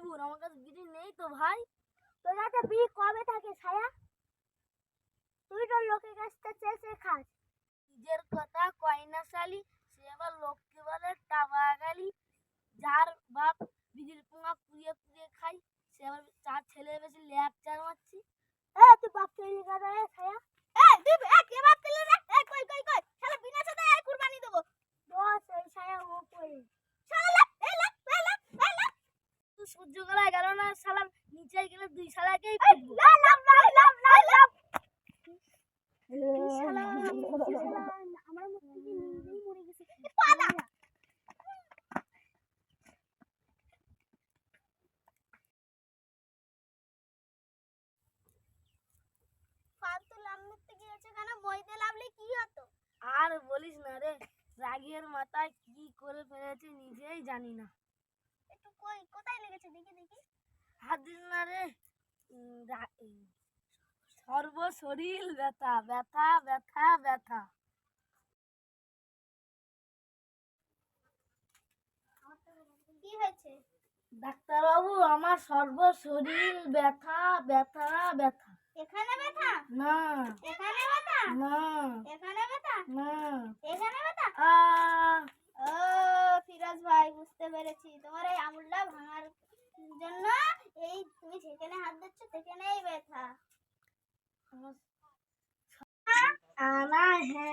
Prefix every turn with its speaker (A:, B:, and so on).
A: আমার কাছে বিড়ি নেই তো ভাই।
B: তোর কাছে বিড়ি কবে থাকে ছায়া? তুই তো লোকের কাছ থেকে চেয়ে খাস।
A: নিজের কথা কয় না শালি, সে আবার লোককে বলে টাবা গালি যার বাপ বিড়ির পোঙা পুড়িয়ে পুড়িয়ে খাই সে আবার চার ছেলে বেশি ল্যাপ চার মারছি।
B: এ, তুই বাপ তৈরি কর ছায়া। এ তুই এ কে বাপ তৈরি রে এ কই কই কই শালা বিনা সাথে এই কুরবানি দেব বস এই ছায়া ও কই শালা লে এই লে এই লে এই লে
A: তুই সহ্য করা গেল না শালা নিচে গেলে দুই
B: আমার মুখ থেকে নিজেই মরে গেছে। হতো?
A: আর বলিস না রে রাগের মাথায় কি করে ফেলেছে নিজেই জানি না।
B: একটু কই কোথায়
A: উম, রা- এই, সর্ব শরীর ব্যথা ব্যথা ব্যথা ব্যথা।
B: কি হয়েছে?
A: ডাক্তারবাবু আমার সর্ব শরীর ব্যথা ব্যথা ব্যথা।
B: এখানে ব্যথা?
A: না।
B: এখানে ব্যথা?
A: না।
B: এখানে ব্যথা?
A: না।
B: এখানে ব্যথা?
A: আহ,
B: ও ফিরোজ ভাই বুঝতে পেরেছি। তোমার
A: ahead.